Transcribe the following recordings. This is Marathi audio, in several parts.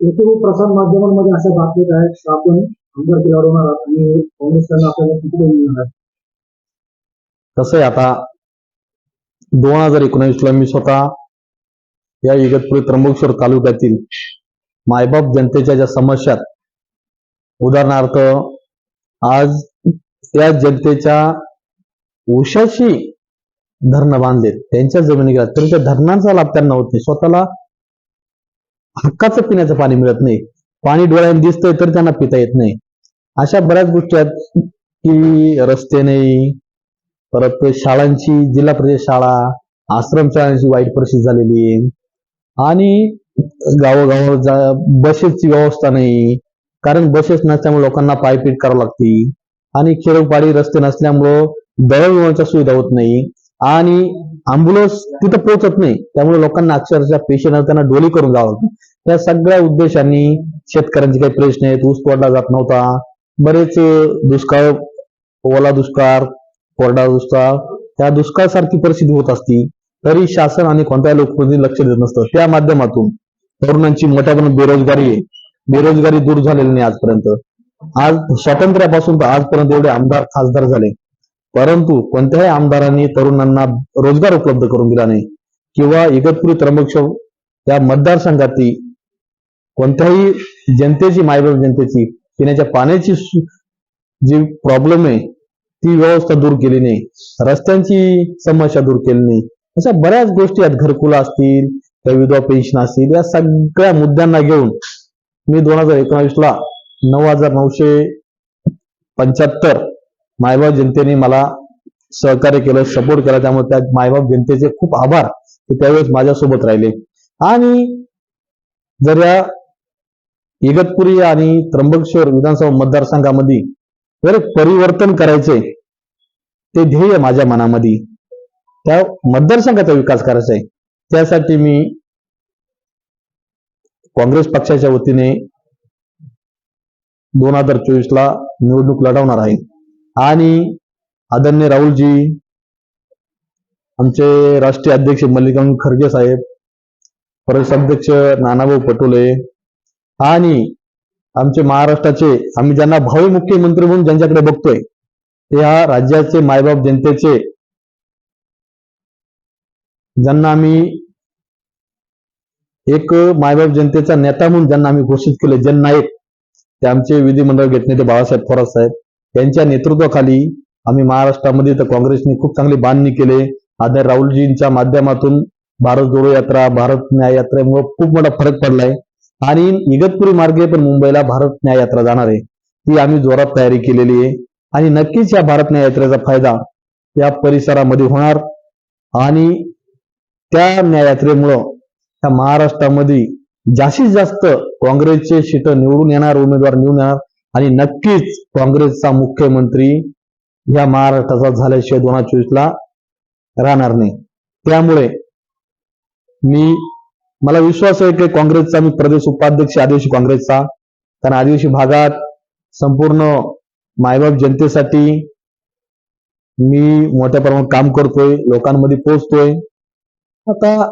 युट्यूब प्रसार माध्यमांमध्ये अशा बातम्या आहेत की आपण आमदार लढवणार आणि काँग्रेसकडनं आपल्याला तिकीट मिळणार आहे कसं आता? दोन हजार एकोणीसला मी स्वतः या इगतपुरी त्र्यंबकेश्वर तालुक्यातील मायबाप जनतेच्या ज्या समस्या आहेत, उदाहरणार्थ आज त्या जनतेच्या उशाशी धरणं बांधलेत. त्यांच्या जमिनी गेल्या तरी त्या धरणांचा लाभ त्यांना होत नाही. स्वतःला हक्काचं पिण्याचं पाणी मिळत नाही. पाणी डोळ्याने दिसतंय तर त्यांना पिता येत नाही. अशा बऱ्याच गोष्टी आहेत की रस्ते नाही परत शाळांची जिल्हा परिषद शाळा आश्रम शाळांची वाईट परिस्थिती झालेली आहे. आणि गावोगाव जा बसेसची व्यवस्था नाही. कारण बसेस नसल्यामुळे लोकांना पायपीट करावं लागते. आणि खेडोपाडी रस्ते नसल्यामुळं दळणवळणच्या सुविधा होत नाही. आणि अँब्युलन्स तिथं पोहोचत नाही. त्यामुळे लोकांना अक्षरशः पेशंट त्यांना डोली करून जावं लागतं. या सगळ्या उद्देशांनी शेतकऱ्यांचे काही प्रश्न आहेत. ऊस तोडला जात नव्हता. बरेच दुष्काळ ओला दुष्काळ कोरडा दुष्काळ त्या दुष्काळ सारखी परिस्थिती होत असती तरी शासन आणि कोणत्याही लोकप्रतिनिधी लक्ष देत नसतं. त्या माध्यमातून तरुणांची मोठ्या प्रमाणात बेरोजगारी आहे. बेरोजगारी दूर झालेली नाही आजपर्यंत. आज स्वातंत्र्यापासून तर आजपर्यंत एवढे आमदार खासदार झाले. परंतु कोणत्याही आमदारांनी तरुणांना रोजगार उपलब्ध करून दिला नाही किंवा इगतपुरी त्र्यंबकेश्वर त्या मतदारसंघातील कोणत्याही जनतेची मायबाप जनतेची पिण्याच्या पाण्याची जी प्रॉब्लेम आहे ती व्यवस्था दूर केली नाही. रस्त्यांची समस्या दूर केली नाही. अशा बऱ्याच गोष्टी आहेत घरकुला असतील त्या विधवा पेन्शन असतील या सगळ्या मुद्द्यांना घेऊन मी दोन हजार एकोणावीसला नऊ हजार नऊशे पंच्याहत्तर मायबाप जनतेने मला सहकार्य केलं सपोर्ट केला. त्यामुळे त्या मायबाप जनतेचे खूप आभार ते त्यावेळेस माझ्यासोबत राहिले. आणि जर या इगतपुरी आणि त्र्यंबकेश्वर विधानसभा मतदारसंघामध्ये जर परिवर्तन करायचे ते ध्येय माझ्या मनामध्ये. त्या मतदारसंघाचा विकास करायचा आहे. त्यासाठी मी काँग्रेस पक्षाच्या वतीने दोन हजार चोवीसला निवडणूक लढवणार आहे. आणि आदरणीय राहुलजी आमचे राष्ट्रीय अध्यक्ष मल्लिकार्जुन खरगे साहेब प्रदेश अध्यक्ष नानाभाऊ पटोले आणि आमचे महाराष्ट्राचे आम्ही ज्यांना भावी मुख्यमंत्री म्हणून ज्यांच्याकडे बघतोय ते ह्या राज्याचे मायबाप जनतेचे ज्यांना आम्ही एक मायबाप जनतेचा नेता म्हणून ज्यांना आम्ही घोषित केले जननायक ते आमचे विधिमंडळ गटनेते बाळासाहेब थोरात साहेब. यांच्या नेतृत्वाखाली आम्ही महाराष्ट्रामध्ये तर काँग्रेसने खूप चांगली बांधणी केले. आदर राहुलजींच्या माध्यमातून भारत जोडो यात्रा भारत न्याय यात्रेमुळे खूप मोठा फरक पडलाय. आणि इगतपुरी मार्गे पण मुंबईला भारत न्याय यात्रा जाणार आहे. ती आम्ही जोरात तयारी केलेली आहे. आणि नक्कीच या भारत न्याय यात्रेचा फायदा या परिसरामध्ये होणार. आणि त्या न्याय यात्रेमुळं त्या महाराष्ट्रामध्ये जास्तीत जास्त काँग्रेसचे शीट निवडून येणार उमेदवार निवडून येणार. आणि नक्कीच काँग्रेसचा मुख्यमंत्री या महाराष्ट्राचा झाल्याशिवाय दोन हजार चोवीस ला राहणार नाही. त्यामुळे मी मला विश्वास आहे की काँग्रेसचा मी प्रदेश उपाध्यक्ष आदिवासी काँग्रेसचा. कारण आदिवासी भागात संपूर्ण मायबाप जनतेसाठी मी मोठ्या प्रमाणात काम करतोय लोकांमध्ये पोहोचतोय. आता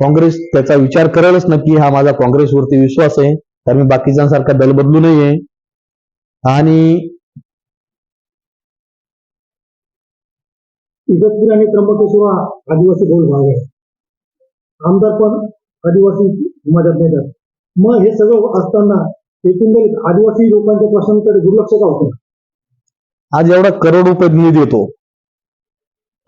काँग्रेस त्याचा विचार करेलच नक्की हा माझा काँग्रेसवरती विश्वास आहे. तर मी बाकीच्यांसारखा दल बदलू नाहीये आणि इगतपुरी आणि त्र्यंबकेश्वर हा आदिवासी बहुल भाग आहे. आमदार पण आदिवासी समाजात येतात मग हे सगळं असताना एकंदरीत आदिवासी लोकांच्या प्रश्नांकडे दुर्लक्ष का होतं? आज एवढा करोड रुपये निधी येतो.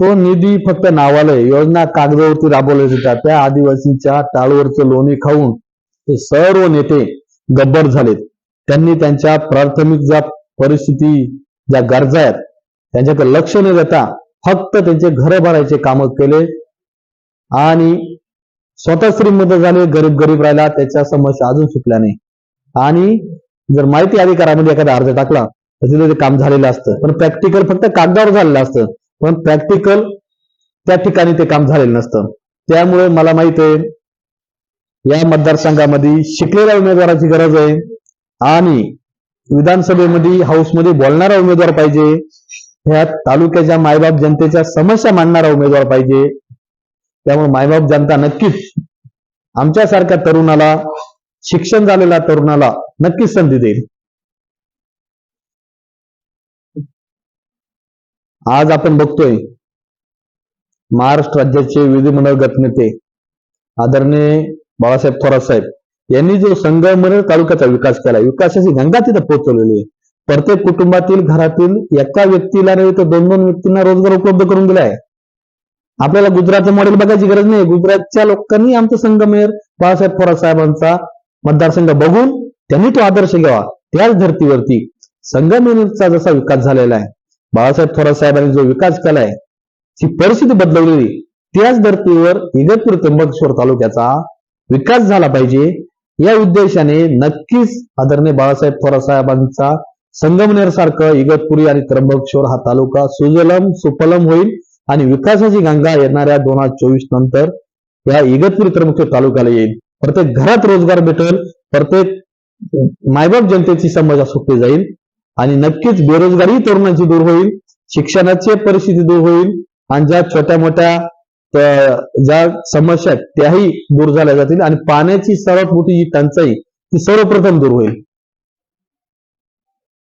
तो निधी फक्त नावाला आहे. योजना कागदावरती राबवल्या जातात त्या आदिवासींच्या टाळवरचं लोणी खाऊन हे सर्व नेते गब्बर झालेत. त्यांनी त्यांच्या प्राथमिक ज्या परिस्थिती ज्या गरजा आहेत त्यांच्याकडे लक्ष न देता फक्त त्यांचे घर भरायचे कामं केले आणि स्वतः श्रीमंत झाले गरीब गरीब राहिला त्याच्या समस्या अजून सुटल्या नाही. आणि जर माहिती अधिकारामध्ये एखादा अर्ज टाकला तर तिथे ते काम झालेलं असतं. पण प्रॅक्टिकल फक्त कागदावर झालेलं असतं. पण प्रॅक्टिकल त्या ठिकाणी ते काम झालेलं नसतं. त्यामुळे मला माहीत आहे या मतदारसंघामध्ये शिकलेल्या उमेदवाराची गरज आहे. आणि विधानसभेमध्ये हाऊसमध्ये बोलणारा उमेदवार पाहिजे. ह्या तालुक्याच्या मायबाप जनतेच्या समस्या मांडणारा उमेदवार पाहिजे. त्यामुळे मायबाप जनता नक्कीच आमच्यासारख्या तरुणाला शिक्षण झालेल्या तरुणाला नक्कीच संधी देईल. आज आपण बघतोय महाराष्ट्र राज्याचे विधिमंडळ गटनेते आदरणीय बाळासाहेब थोरात साहेब यांनी जो संगमनेर तालुक्याचा विकास केला विकासाची गंगा तिथं पोहोचवलेली आहे. प्रत्येक कुटुंबातील घरातील एका व्यक्तीला नव्हे तर दोन दोन व्यक्तींना रोजगार उपलब्ध करून दिला आहे. आपल्याला गुजरातचं मॉडेल बघायची गरज नाही. गुजरातच्या लोकांनी आमचं संगमेर बाळासाहेब थोरात साहेबांचा मतदारसंघ बघून त्यांनी तो आदर्श घ्यावा. त्याच धर्तीवरती संगमेरचा जसा विकास झालेला आहे बाळासाहेब थोरात साहेबांनी जो विकास केलाय ती परिस्थिती बदलवलेली त्याच धर्तीवर इगतपूर त्र्यंबकेश्वर तालुक्याचा विकास झाला पाहिजे. या उद्देशाने नक्कीच आदरणीय बाळासाहेब थोरात साहेबांचा संगमनेर सारखं इगतपुरी आणि त्र्यंबकेश्वर हा तालुका सुजलम सुफलम होईल आणि विकासाची गंगा येणाऱ्या दोन हजार चोवीस नंतर या इगतपुरी त्र्यंबकेश्वर तालुक्याला येईल. प्रत्येक घरात रोजगार भेटेल प्रत्येक मायबाप जनतेची समजा सुटली जाईल आणि नक्कीच बेरोजगारी तरुणांची दूर होईल शिक्षणाची परिस्थिती दूर होईल आणि ज्या छोट्या मोठ्या ज्या समस्या आहेत त्याही दूर झाल्या जातील आणि पाण्याची सर्वात मोठी जी टंचाई ती सर्वप्रथम दूर होईल.